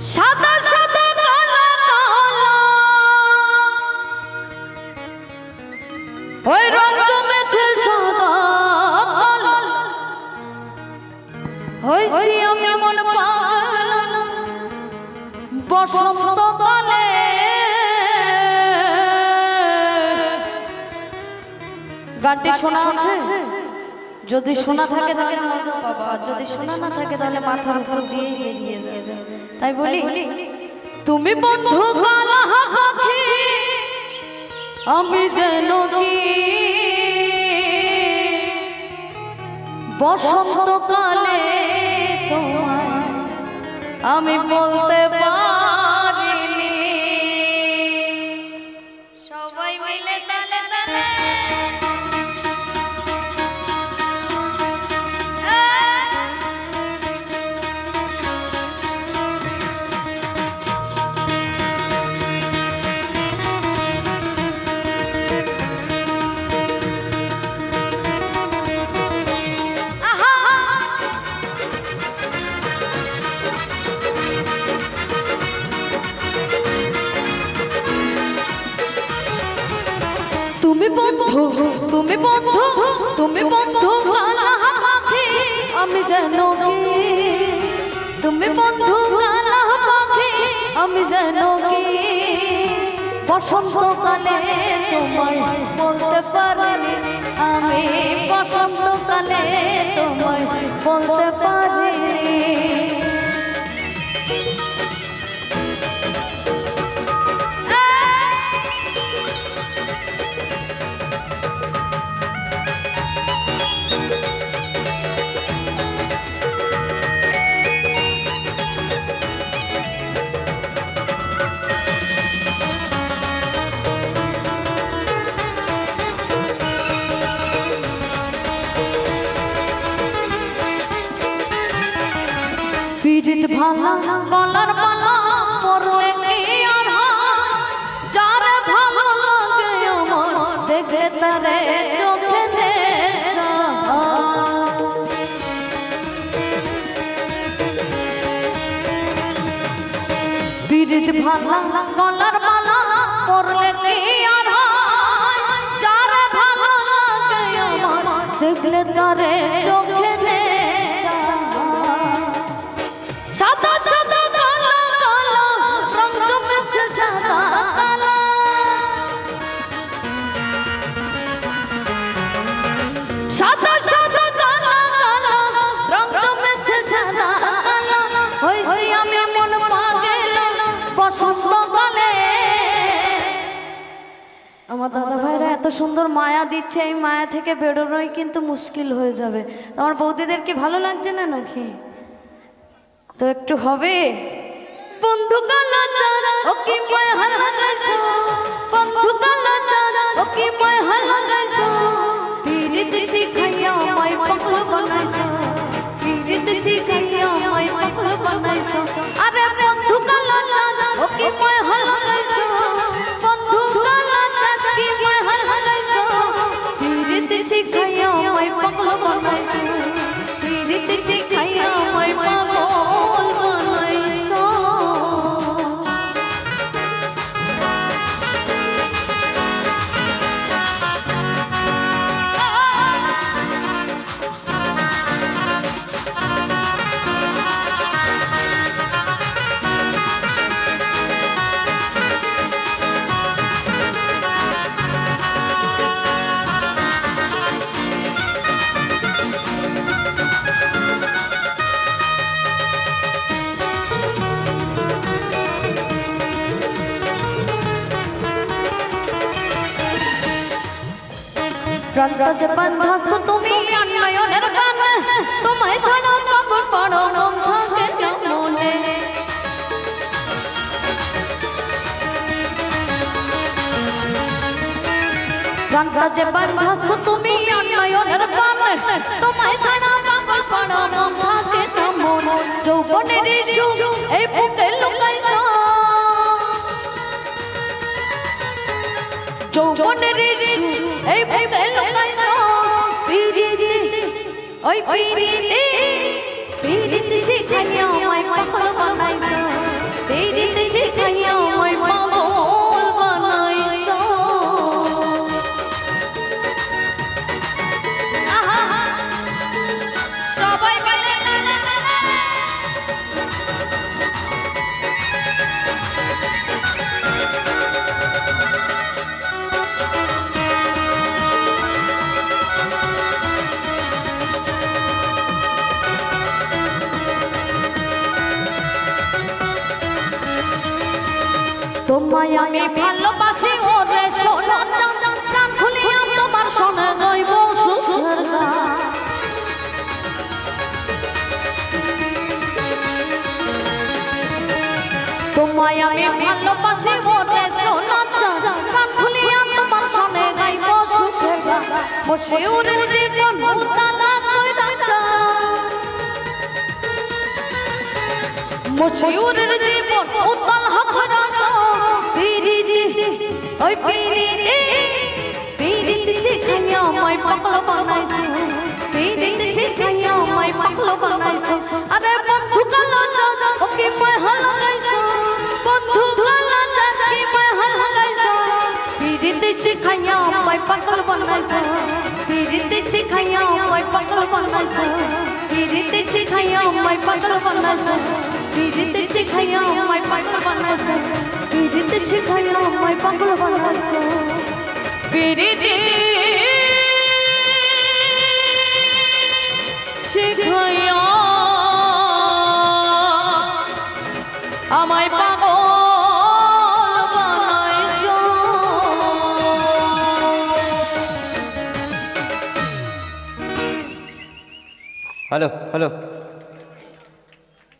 সাদা সাদা কালা কালা ওই রং জমেছে সাদা কালা হইছি আমি মন পাগল বসন্ত কালে। গানটি শোনা আছে যদি শোনা থাকে তাহলে মজা পাবো আর যদি শোনা না থাকে তাহলে মাথার উপর দিয়ে বেরিয়ে যাবে। তাই বলি তুমি বন্ধু কালা পাখি আমি যেন কি? বসন্তকালে তোমায় আমি বলতে পারিনি তুমি বন্ধু তুমি বন্ধু তুমি বন্ধু আমি যেন তুমি বন্ধু আমি যেন বসন্তকালে তোমায় বলতে পারিনি আমি বসন্তকালে তোমায় বলতে পারিনি পিরিত ভালা, গলার মালা পরলে কি আর যার ভালো লাগে আমার, দেখে তারে চোখে ভালা পরলে কি আর যার ভালো লাগে আমার, দেখলে তারে চোখে সাদা সাদা কালা কালা আমার দাদা ভাইরা এত সুন্দর মায়া দিচ্ছে, এই মায়া থেকে বেরোনোই কিন্তু মুশকিল হয়ে যাবে। তো আমার বৌদিদের কি ভালো লাগছে না নাকি? তো একটু হবে। বন্ধু কালা প্রান্তজে বান্ধাস তুমি অন্যয়নের গান তোমায় ছাড়া কবর পড়ো মন? থাকে কেমনে প্রান্তজে বান্ধাস তুমি অন্যয়নের গান তোমায় ছাড়া কবর পড়ো মন থাকে কেমনে যৌবনের ইস্যু এই বুকে যৌবনের এই বুকে লুকাইছো পিরিতি ওই পিরিতি পিরিতি আমায় পাগল বানাইছো তোমায় আমি ভালোবাসি ওরে সোনা, প্রাণ খুলিয়া তোমার সনে গাইব তোমায় আমি ভালোবাসি ওরে সোনা, প্রাণ খুলিয়া তোমার সনে গাইব ওই পিরিতি পিরিতি শিখাইয়া মই পাগল বানাইছো। পিরিতি শিখাইয়া মই পাগল বানাইছো। আরে বন্ধু কালা চাচা ওকে মই হালা গাইছো বন্ধু কালা চাচা কি মই হালা গাইছো পিরিতি শিখাইয়া মই পাগল বানাইছো। পিরিতি শিখাইয়া মই পাগল বানাইছো। পিরিতি শিখাইয়া মই পাগল বানাইছো। পিরিতি শিখাইয়া মই পাগল বানাইছো। মই পাগল বানাইছো পিরিতি শিখাইয়া আমায় পাগল হ্যালো হ্যালো।